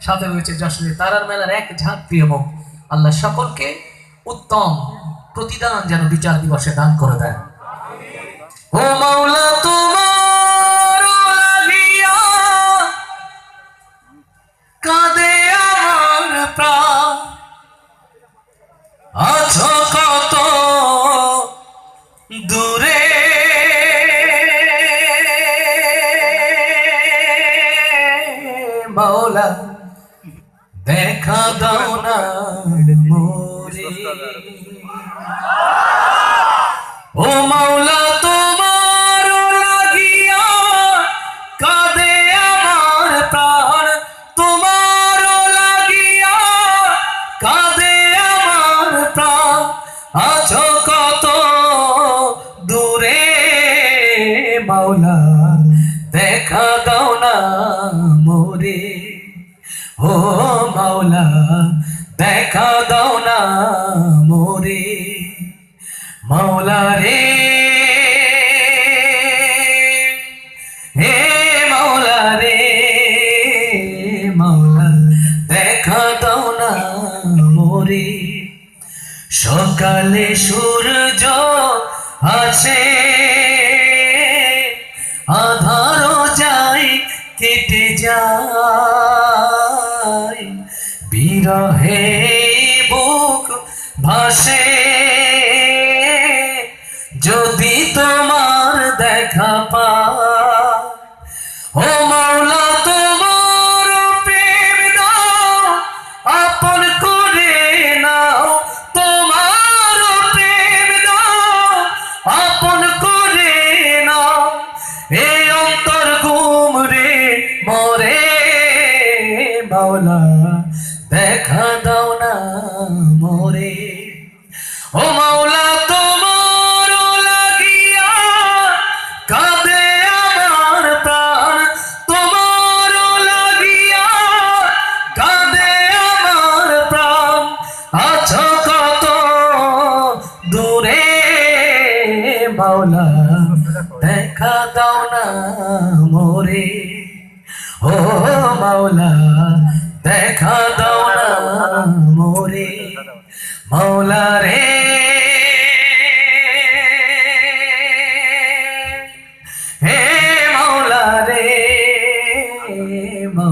সাথে রয়েছে যশোরের তারার মেলার এক ঝাঁক প্রিয় মুখ। আল্লাহ সকলকে উত্তম প্রতিদান যেন বিচার দিবসে দান করে তোমার কাঁদে দূরে। দেখা দাও না মোরে। ও মাওলা তোমার লাগিয়া কাঁদে আমার প্রাণ। তোমার লাগিয়া কাঁদে আমার প্রাণ। আছো কত দূরে মাওলা দেখা দাও না মোরে। ও মাওলা দেখা দাও না মোরে, মাওলা রে। হে মাওলা রে, মাওলা, দেখা দাও না মোরে। সকালে সূর্য আসে, আধারও যাই কেটে যায়। বিরহে বুক ভাসে, যদি তোমার দেখা পা ও মাওলা তোমার প্রেম দাও, আপন করে নাও, তোমার প্রেম দাও, আপন করে নাও। এই অন্তর ঘুম রে মরে মাওলা দেখা দাও না মোরে। ও মাওলা তোমার লাগিয়া কাঁদে আমার প্রাণ। তোমার লাগিয়া কাঁদে আমার প্রাণ। আছো কত দূরে মাওলা, দেখা দাও না মোরে। ও মাওলা, দেখা দাও মৌলা রে